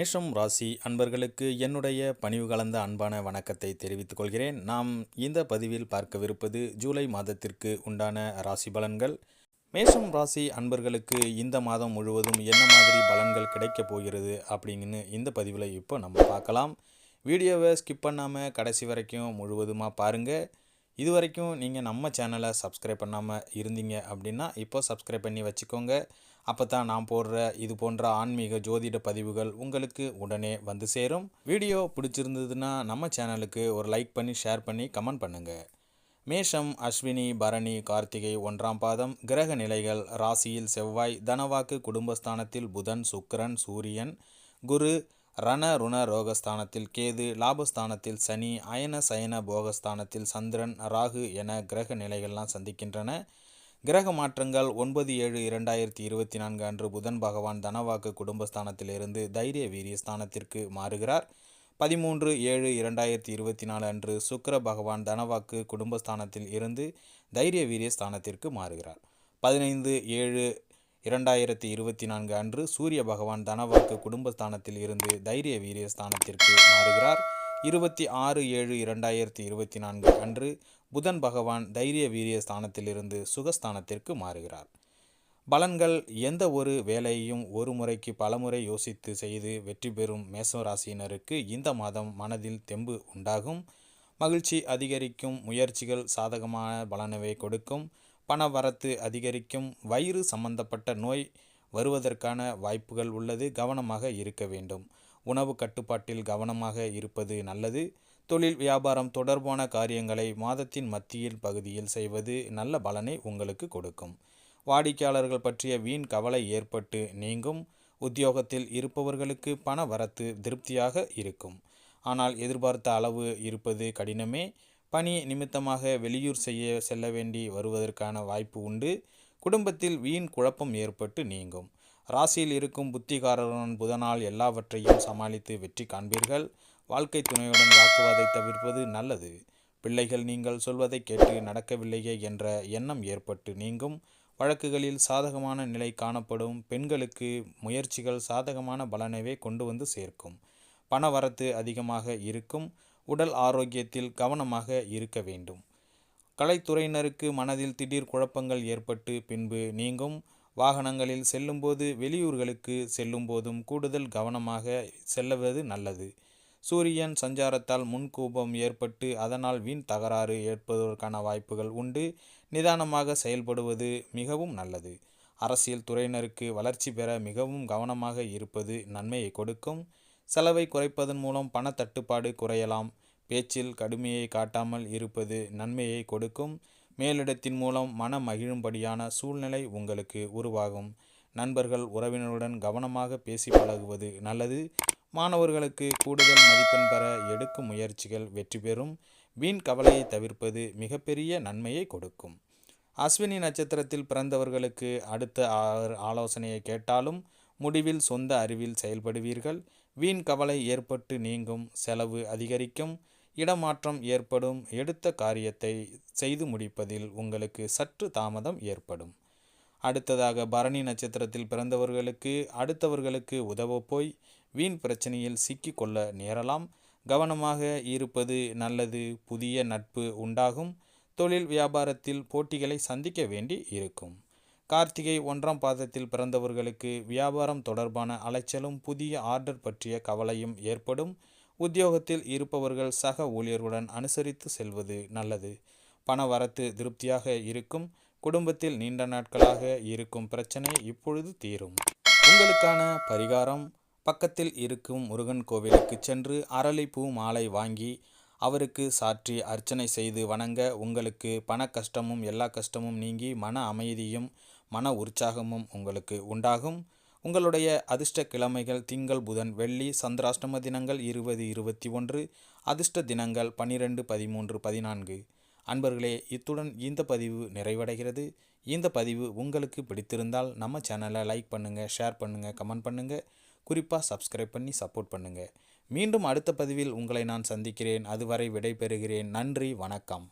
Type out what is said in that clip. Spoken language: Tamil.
மேஷம் ராசி அன்பர்களுக்கு என்னுடைய பணிவு கலந்த அன்பான வணக்கத்தை தெரிவித்துக் கொள்கிறேன். நாம் இந்த பதிவில் பார்க்கவிருப்பது ஜூலை மாதத்திற்கு உண்டான ராசி பலன்கள். மேஷம் ராசி அன்பர்களுக்கு இந்த மாதம் முழுவதும் என்ன மாதிரி பலன்கள் கிடைக்கப் போகிறது அப்படிங்கன்னு இந்த பதிவில் இப்போ நம்ம பார்க்கலாம். வீடியோவை ஸ்கிப் பண்ணாமல் கடைசி வரைக்கும் முழுவதுமாக பாருங்கள் இது வரைக்கும் நீங்கள் நம்ம சேனலை சப்ஸ்கிரைப் பண்ணாமல் இருந்தீங்க அப்படின்னா இப்போ சப்ஸ்கிரைப் பண்ணி வச்சுக்கோங்க. அப்போ தான் நான் போடுற இது போன்ற ஆன்மீக ஜோதிட பதிவுகள் உங்களுக்கு உடனே வந்து சேரும். வீடியோ பிடிச்சிருந்ததுன்னா நம்ம சேனலுக்கு ஒரு லைக் பண்ணி ஷேர் பண்ணி கமெண்ட் பண்ணுங்கள் மேஷம் அஸ்வினி பரணி கார்த்திகை ஒன்றாம் பாதம் கிரக நிலைகள் ராசியில் செவ்வாய் தனவாக்கு குடும்பஸ்தானத்தில் புதன் சுக்கரன் சூரியன் குரு ரண ருண ரோகஸ்தானத்தில் கேது லாபஸ்தானத்தில் சனி அயன சயன போகஸ்தானத்தில் சந்திரன் ராகு என கிரக நிலைகள்லாம் சந்திக்கின்றன. கிரக மாற்றங்கள் ஒன்பது ஏழு இரண்டாயிரத்தி இருபத்தி நான்கு அன்று புதன் பகவான் தனவாக்கு குடும்பஸ்தானத்திலிருந்து தைரிய வீரிய ஸ்தானத்திற்கு மாறுகிறார். பதிமூன்று ஏழு இரண்டாயிரத்தி இருபத்தி நாலு அன்று சுக்கர பகவான் தனவாக்கு குடும்பஸ்தானத்தில் இருந்து தைரிய வீரிய ஸ்தானத்திற்கு மாறுகிறார். பதினைந்து ஏழு இரண்டாயிரத்தி இருபத்தி நான்கு அன்று சூரிய பகவான் தனவாக்கு குடும்பஸ்தானத்தில் இருந்து தைரிய வீரிய ஸ்தானத்திற்கு மாறுகிறார். இருபத்தி ஆறு ஏழு இரண்டாயிரத்தி இருபத்தி நான்கு அன்று புதன் பகவான் தைரிய வீரிய ஸ்தானத்திலிருந்து சுகஸ்தானத்திற்கு மாறுகிறார். பலன்கள் எந்த ஒரு வேலையையும் ஒரு முறைக்கு பலமுறை யோசித்து செய்து வெற்றி பெறும் மேச ராசியினருக்கு இந்த மாதம் மனதில் தெம்பு உண்டாகும். மகிழ்ச்சி அதிகரிக்கும் முயற்சிகள் சாதகமான பலனவை கொடுக்கும். பண வரத்து அதிகரிக்கும் வயிறு சம்பந்தப்பட்ட நோய் வருவதற்கான வாய்ப்புகள் உள்ளது கவனமாக இருக்க வேண்டும். உணவு கட்டுப்பாட்டில் கவனமாக இருப்பது நல்லது. தொழில் வியாபாரம் தொடர்பான காரியங்களை மாதத்தின் மத்தியில் பகுதியில் செய்வது நல்ல பலனை உங்களுக்கு கொடுக்கும். வாடிக்கையாளர்கள் பற்றிய வீண் கவலை ஏற்பட்டு நீங்கும். உத்தியோகத்தில் இருப்பவர்களுக்கு பண வரத்து திருப்தியாக இருக்கும். ஆனால் எதிர்பார்த்த அளவு இருப்பது கடினமே. பணி நிமித்தமாக வெளியூர் செய்ய செல்ல வேண்டி வருவதற்கான வாய்ப்பு உண்டு. குடும்பத்தில் வீண் குழப்பம் ஏற்பட்டு நீங்கும். ராசியில் இருக்கும் புத்திகாரருடன் புதனால் எல்லாவற்றையும் சமாளித்து வெற்றி காண்பீர்கள். வாழ்க்கை துணையுடன் வாக்குவாதை தவிர்ப்பது நல்லது. பிள்ளைகள் நீங்கள் சொல்வதை கேட்டு நடக்கவில்லையே என்ற எண்ணம் ஏற்பட்டு நீங்கும். வழக்குகளில் சாதகமான நிலை காணப்படும். பெண்களுக்கு முயற்சிகள் சாதகமான பலனவே கொண்டு வந்து சேர்க்கும். பணவரத்து அதிகமாக இருக்கும். உடல் ஆரோக்கியத்தில் கவனமாக இருக்க வேண்டும். கலைத்துறையினருக்கு மனதில் திடீர் குழப்பங்கள் ஏற்பட்டு பின்பு நீங்கும். வாகனங்களில் செல்லும்போது வெளியூர்களுக்கு செல்லும்போதும் கூடுதல் கவனமாக செல்லுவது நல்லது. சூரியன் சஞ்சாரத்தால் முன்கோபம் ஏற்பட்டு அதனால் வீண் தகராறு ஏற்படுவதற்கான வாய்ப்புகள் உண்டு. நிதானமாக செயல்படுவது மிகவும் நல்லது. அரசியல் துறையினருக்கு வளர்ச்சி பெற மிகவும் கவனமாக இருப்பது நன்மையை கொடுக்கும். செலவை குறைப்பதன் மூலம் பணத்தட்டுப்பாடு குறையலாம். பேச்சில் கடுமையை காட்டாமல் இருப்பது நன்மையை கொடுக்கும். மேலிடத்தின் மூலம் மன மகிழும்படியான சூழ்நிலை உங்களுக்கு உருவாகும். நண்பர்கள் உறவினருடன் கவனமாக பேசி பழகுவது நல்லது. மாணவர்களுக்கு கூடுதல் மதிப்பெண் பெற எடுக்கும் முயற்சிகள் வெற்றி பெறும். வீண் கவலையை தவிர்ப்பது மிகப்பெரிய நன்மையை கொடுக்கும். அஸ்வினி நட்சத்திரத்தில் பிறந்தவர்களுக்கு அடுத்த ஆலோசனையை கேட்டாலும் முடிவில் சொந்த அறிவில் செயல்படுவீர்கள். வீண் கவலை ஏற்பட்டு நீங்கும் செலவு அதிகரிக்கும் இடமாற்றம் ஏற்படும் எடுத்த காரியத்தை செய்து முடிப்பதில் உங்களுக்கு சற்று தாமதம் ஏற்படும். அடுத்ததாக பரணி நட்சத்திரத்தில் பிறந்தவர்களுக்கு அடுத்தவர்களுக்கு உதவ போய் வீண் பிரச்சனையில் சிக்கி கொள்ள நேரலாம். கவனமாக இருப்பது நல்லது புதிய நட்பு உண்டாகும். தொழில் வியாபாரத்தில் போட்டிகளை சந்திக்க வேண்டி இருக்கும். கார்த்திகை ஒன்றாம் பாதத்தில் பிறந்தவர்களுக்கு வியாபாரம் தொடர்பான அலைச்சலும் புதிய ஆர்டர் பற்றிய கவலையும் ஏற்படும். உத்தியோகத்தில் இருப்பவர்கள் சக ஊழியர்களுடன் அனுசரித்து செல்வது நல்லது. பண வரத்து திருப்தியாக இருக்கும். குடும்பத்தில் நீண்ட நாட்களாக இருக்கும் பிரச்சனை இப்பொழுது தீரும். உங்களுக்கான பரிகாரம் பக்கத்தில் இருக்கும் முருகன் கோவிலுக்கு சென்று அரளிப்பூ மாலை வாங்கி அவருக்கு சாற்றி அர்ச்சனை செய்து வணங்க உங்களுக்கு பண கஷ்டமும் எல்லா கஷ்டமும் நீங்கி மன அமைதியும் மன உற்சாகமும் உங்களுக்கு உண்டாகும். உங்களுடைய அதிர்ஷ்ட கிழமைகள் திங்கள் புதன் வெள்ளி சந்திராஷ்டம தினங்கள் இருபது இருபத்தி ஒன்று அதிர்ஷ்ட தினங்கள் பன்னிரெண்டு பதிமூன்று பதினான்கு. அன்பர்களே இத்துடன் இந்த பதிவு நிறைவடைகிறது. இந்த பதிவு உங்களுக்கு பிடித்திருந்தால் நம்ம சேனலை லைக் பண்ணுங்கள் ஷேர் பண்ணுங்கள் கமெண்ட் பண்ணுங்கள் குறிப்பாக சப்ஸ்கிரைப் பண்ணி சப்போர்ட் பண்ணுங்கள் மீண்டும் அடுத்த பதிவில் உங்களை நான் சந்திக்கிறேன். அதுவரை விடைபெறுகிறேன். நன்றி வணக்கம்.